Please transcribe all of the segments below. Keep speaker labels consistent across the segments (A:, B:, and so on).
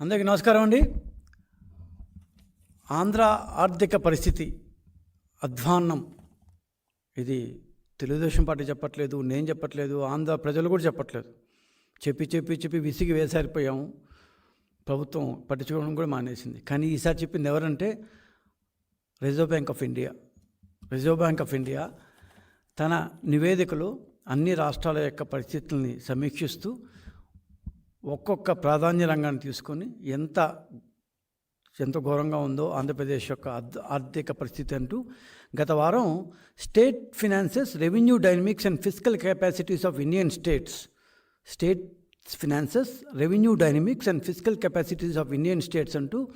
A: అందరికీ నమస్కారం అండి. ఆంధ్ర ఆర్థిక పరిస్థితి అధ్వాన్నం. ఇది తెలుగుదేశం పార్టీ చెప్పట్లేదు నేను చెప్పట్లేదు ఆంధ్ర ప్రజలు కూడా చెప్పట్లేదు. చెప్పి చెప్పి చెప్పి విసిగి వేసారిపోయాము ప్రభుత్వం పట్టించుకోవడం కూడా మానేసింది. కానీ ఈసారి చెప్పింది ఎవరంటే Reserve Bank of India. Reserve Bank of India తన నివేదికలో అన్ని రాష్ట్రాల యొక్క పరిస్థితుల్ని సమీక్షిస్తూ ఒక్కొక్క ప్రాధాన్య రంగాన్ని తీసుకొని ఎంత ఎంత ఘోరంగా ఉందో ఆంధ్రప్రదేశ్ యొక్క ఆర్థిక పరిస్థితి అంటూ గత వారం state finances revenue dynamics and physical capacities of Indian states state finances revenue dynamics and physical capacities of Indian states అంటూ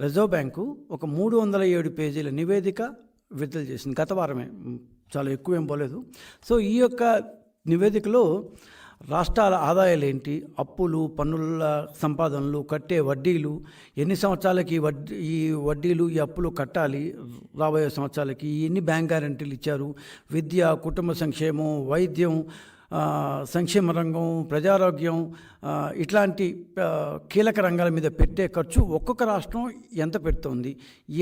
A: రిజర్వ్ బ్యాంకు ఒక మూడు వందల ఏడు పేజీల నివేదిక విడుదల చేసింది. గత వారమే. చాలా ఎక్కువ ఏం పోలేదు. సో ఈ యొక్క నివేదికలో రాష్ట్రాల ఆదాయాలు ఏంటి అప్పులు పన్నుల సంపాదనలు కట్టే వడ్డీలు ఎన్ని సంవత్సరాలకి వడ్డీ ఈ వడ్డీలు ఈ అప్పులు కట్టాలి? రాబోయే సంవత్సరాలకి ఎన్ని బ్యాంక్ గ్యారంటీలు ఇచ్చారు? విద్య కుటుంబ సంక్షేమం వైద్యం సంక్షేమ రంగం ప్రజారోగ్యం ఇట్లాంటి కీలక రంగాల మీద పెట్టే ఖర్చు ఒక్కొక్క రాష్ట్రం ఎంత పెడుతోంది?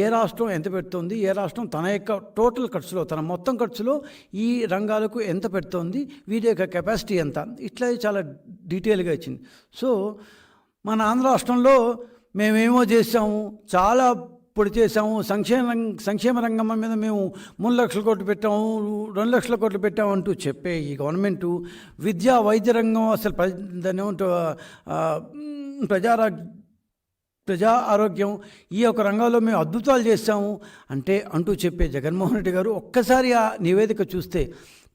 A: ఏ రాష్ట్రం ఎంత పెడుతోంది? ఏ రాష్ట్రం తన యొక్క టోటల్ ఖర్చులో తన మొత్తం ఖర్చులో ఈ రంగాలకు ఎంత పెడుతోంది? వీటి యొక్క కెపాసిటీ ఎంత? ఇట్లా చాలా డీటెయిల్గా ఇచ్చింది. సో మన ఆంధ్ర రాష్ట్రంలో మేమేమో చేసాము చాలా పొడి చేసాము సంక్షేమ సంక్షేమ రంగం మీద మేము మూడు లక్షల కోట్లు పెట్టాము రెండు లక్షల కోట్లు పెట్టాము అంటూ చెప్పే ఈ గవర్నమెంటు విద్యా వైద్య రంగం అసలు ప్ర దాన్ని ఏమంటూ ప్రజారా ప్రజా ఆరోగ్యం ఈ యొక్క రంగంలో మేము అద్భుతాలు చేస్తాము అంటే అంటూ చెప్పే జగన్మోహన్ రెడ్డి గారు ఒక్కసారి ఆ నివేదిక చూస్తే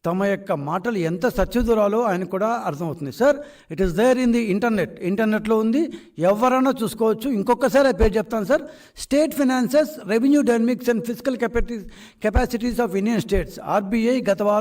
A: తమ యొక్క మాటలు ఎంత సత్యదూరాలో ఆయన కూడా అర్థమవుతుంది. Sir it is there in the internet ఇంటర్నెట్లో ఉంది. ఎవరైనా చూసుకోవచ్చు. ఇంకొకసారి ఆ పేరు చెప్తాను sir state finances revenue dynamics and physical capacities capacities of Indian states RBI గత వారం